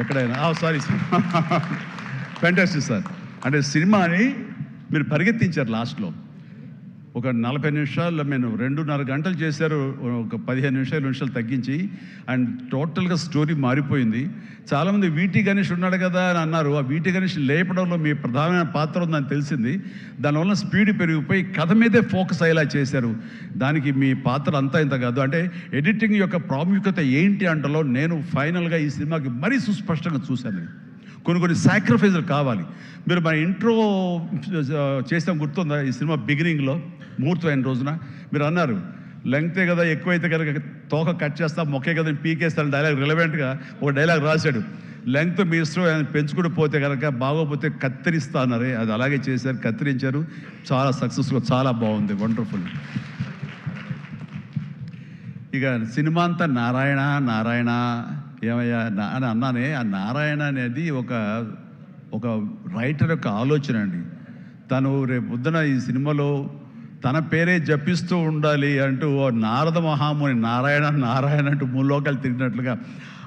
ఎక్కడైనా? Sorry fantastic sir అంటే సినిమాని మీరు పరిగెత్తించారు లాస్ట్లో. ఒక నలభై నిమిషాలు నేను రెండున్నర గంటలు చేశారు ఒక పదిహేను నిమిషాలు నిమిషాలు తగ్గించి అండ్ టోటల్గా స్టోరీ మారిపోయింది. చాలామంది వీటి గణేష్ ఉన్నాడు కదా అని అన్నారు. ఆ వీటి గణేష్ లేపడంలో మీ ప్రధానమైన పాత్ర ఉందని తెలిసింది. దానివల్ల స్పీడ్ పెరిగిపోయి కథ మీదే ఫోకస్ అయ్యేలా చేశారు. దానికి మీ పాత్ర అంతా ఇంత కాదు. అంటే ఎడిటింగ్ యొక్క ప్రాముఖ్యత ఏంటి అంటలో నేను ఫైనల్గా ఈ సినిమాకి మరీ సుస్పష్టంగా చూశాను. కొన్ని కొన్ని సాక్రిఫైజులు కావాలి. మీరు మన ఇంట్రో చేసాం గుర్తుందా? ఈ సినిమా బిగినింగ్లో ముహూర్తం అయిన రోజున మీరు అన్నారు లెంగ్తే కదా ఎక్కువైతే కనుక తోక కట్ చేస్తా మొక్కే కదా పీకేస్తాను డైలాగ్ రిలవెంట్గా ఒక డైలాగ్ రాశాడు. లెంగ్త్ మీ ఇష్టం ఆయన పెంచుకుంటూ పోతే కనుక బాగోపోతే కత్తిరిస్తా అన్నారే. అది అలాగే చేశారు కత్తిరించారు. చాలా సక్సెస్ఫుల్ చాలా బాగుంది. వండర్ఫుల్ ఇక సినిమా అంతా నారాయణ నారాయణ ఏమయ్యా? నా- అని అన్నానే ఆ నారాయణ అనేది ఒక ఒక రైటర్ యొక్క ఆలోచన అండి. తను రేపు పొద్దున ఈ సినిమాలో తన పేరే జపిస్తూ ఉండాలి అంటూ ఓ నారద మహాముని నారాయణ నారాయణ అంటూ మూలోకాలు తిరిగినట్లుగా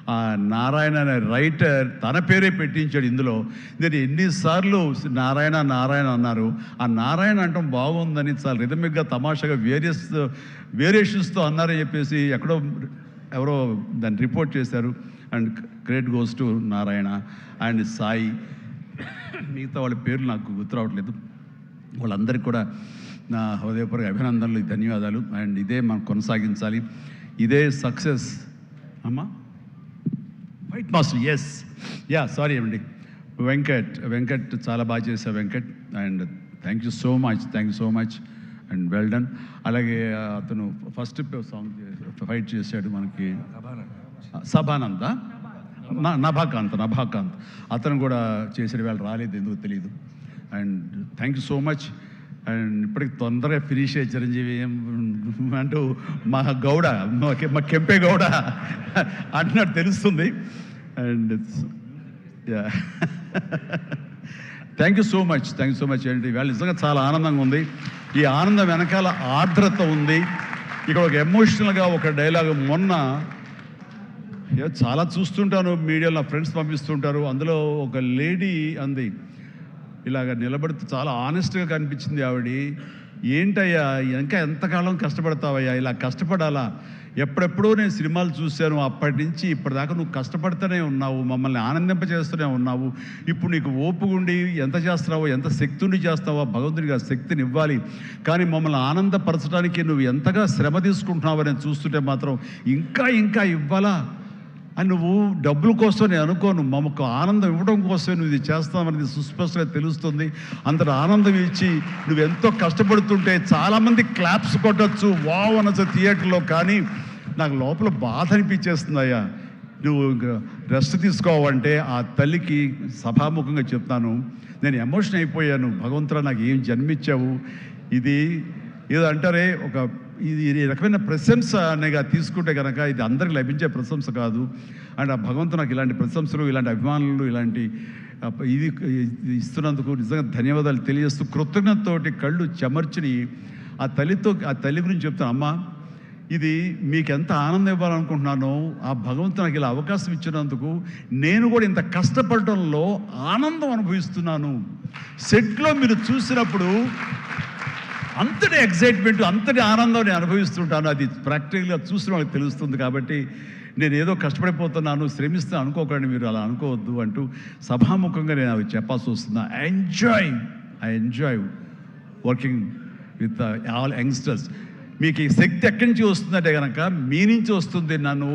ఆ నారాయణ అనే రైటర్ తన పేరే పెట్టించాడు ఇందులో. నేను ఎన్నిసార్లు నారాయణ నారాయణ అన్నారు. ఆ నారాయణ అంటాం బాగుందని చాలా రిథమిక్గా తమాషాగా వేరియస్ వేరియేషన్స్తో అన్నారని చెప్పేసి ఎక్కడో ఎవరో దాన్ని రిపోర్ట్ చేశారు. And great goes to Narayana and Sai. మిగతా వాళ్ళ పేర్లు నాకు గుర్తు రావట్లేదు. వాళ్ళందరికీ కూడా నా హృదయపూర్వక అభినందనలు ధన్యవాదాలు. అండ్ ఇదే మనం కొనసాగించాలి. ఇదే సక్సెస్. అమ్మా? White master yes yeah sorry అండి వెంకట్ వెంకట్ చాలా బాగా చేశా Venkat. And thank you so much thank you so much and well done. అలాగే అతను ఫస్ట్ సాంగ్ ఫైట్ చేశాడు మనకి. సభానంద. నా నభాకాంత్ నభాకాంత్. అతను కూడా చేసిన వేళ రాలేదు ఎందుకు తెలియదు and thank you so much. And ఇప్పటికి తొందరగా ఫినిష్ అయ్యి చిరంజీవి ఏం అంటూ మా గౌడ మా మా కెంపే గౌడ అంటున్నట్టు తెలుస్తుంది. And thank you so much thank you so much అండి వాళ్ళు నిజంగా చాలా ఆనందంగా ఉంది. ఈ ఆనందం వెనకాల ఆర్ద్రత ఉంది. ఇక్కడ ఒక ఎమోషనల్గా ఒక డైలాగ్ మొన్న చాలా చూస్తుంటాను. మీడియాలో నా ఫ్రెండ్స్ పంపిస్తుంటారు. అందులో ఒక లేడీ అంది. ఇలాగ నిలబడితే చాలా ఆనెస్ట్గా కనిపించింది ఆవిడ. ఏంటయ్యా? ఇంకా ఎంతకాలం కష్టపడతావయ్యా? ఇలా కష్టపడాలా? ఎప్పుడెప్పుడో నేను సినిమాలు చూశాను అప్పటి నుంచి ఇప్పటిదాకా నువ్వు కష్టపడుతూనే ఉన్నావు మమ్మల్ని ఆనందింపజేస్తూనే ఉన్నావు. ఇప్పుడు నీకు ఓపుగుండి ఎంత చేస్తున్నావో ఎంత శక్తి ఉండి చేస్తావో భగవంతుడికి ఆ శక్తిని ఇవ్వాలి. కానీ మమ్మల్ని ఆనందపరచడానికి నువ్వు ఎంతగా శ్రమ తీసుకుంటున్నావో నేను చూస్తుంటే మాత్రం ఇంకా ఇంకా ఇవ్వాలా? అని నువ్వు డబ్బుల కోసం నేను అనుకోను. మమ్మకు ఆనందం ఇవ్వడం కోసమే నువ్వు ఇది చేస్తామనేది సుస్పష్టంగా తెలుస్తుంది. అందరు ఆనందం ఇచ్చి నువ్వు ఎంతో కష్టపడుతుంటే చాలామంది క్లాప్స్ కొట్టచ్చు వావ్ అనొచ్చు థియేటర్లో కానీ నాకు లోపల బాధ అనిపించేస్తుంది అయ్యా నువ్వు రెస్ట్ తీసుకోవంటే ఆ తల్లికి సభాముఖంగా చెప్తాను. నేను ఎమోషన్ అయిపోయాను. భగవంతుడా నాకు ఏం జన్మించావు ఇది ఏదో అంటారే ఒక ఇది ఈ రకమైన ప్రశంస అనేగా తీసుకుంటే కనుక ఇది అందరికి లభించే ప్రశంస కాదు. అండ్ ఆ భగవంతుడు నాకు ఇలాంటి ప్రశంసలు ఇలాంటి అభిమానులు ఇలాంటి ఇది ఇది ఇస్తున్నందుకు నిజంగా ధన్యవాదాలు తెలియజేస్తూ కృతజ్ఞతతోటి కళ్ళు చెమర్చిని ఆ తల్లితో ఆ తల్లి గురించి చెప్తాను. అమ్మా ఇది మీకు ఎంత ఆనందం ఇవ్వాలనుకుంటున్నానో ఆ భగవంతుడు నాకు ఇలా అవకాశం ఇచ్చినందుకు నేను కూడా ఇంత కష్టపడటంలో ఆనందం అనుభవిస్తున్నాను. సెట్లో మీరు చూసినప్పుడు అంతటి ఎగ్జైట్మెంట్ అంతటి ఆనందం నేను అనుభవిస్తుంటాను. అది ప్రాక్టికల్గా చూసిన వాళ్ళకి తెలుస్తుంది కాబట్టి నేను ఏదో కష్టపడిపోతున్నాను శ్రమిస్తే అనుకోకండి మీరు అలా అనుకోవద్దు అంటూ సభాముఖంగా నేను అవి చెప్పాల్సి వస్తుంది I enjoy I enjoy working with all youngsters మీకు ఈ శక్తి ఎక్కడి నుంచి వస్తుందంటే కనుక మీ నుంచి వస్తుంది. నన్ను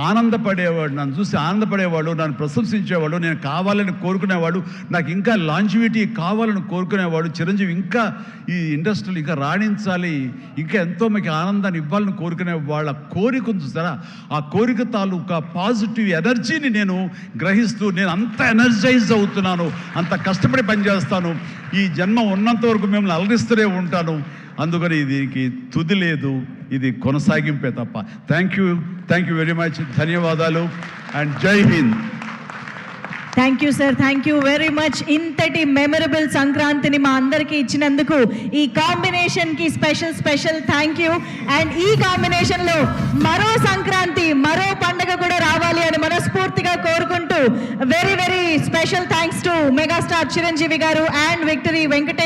ఆనందపడేవాడు నన్ను చూసి ఆనందపడేవాడు నన్ను ప్రశంసించేవాడు నేను కావాలని కోరుకునేవాడు నాకు ఇంకా లాంజివిటీ కావాలని కోరుకునేవాడు చిరంజీవి ఇంకా ఈ ఇండస్ట్రీలు ఇంకా రాణించాలి ఇంకా ఎంతో మీకు ఆనందాన్ని ఇవ్వాలని కోరుకునే వాళ్ళ కోరిక ఉంది చూసారా? ఆ కోరిక తాలూకా పాజిటివ్ ఎనర్జీని నేను గ్రహిస్తూ నేను అంత ఎనర్జైజ్ అవుతున్నాను అంత కష్టపడి పనిచేస్తాను ఈ జన్మ ఉన్నంత వరకు మిమ్మల్ని అలరిస్తూనే ఉంటాను. అందుకని దీనికి తుది లేదు. ఇది కొనసాగింపే తప్ప. Thank you thank you very much ధన్యవాదాలు. And Jai Hind. Thank you sir thank you very much ఇంతటి మెమరబుల్ సంక్రాంతిని మా అందరికీ ఇచ్చినందుకు ఈ కాంబినేషన్కి special special thank you and ఈ కాంబినేషన్లో మరో సంక్రాంతి మరో పండగ కూడా రావాలి అని మనస్ఫూర్తిగా కోరుకుంటూ very very special thanks to megastar Chiranjeevi garu and victory Venkatesh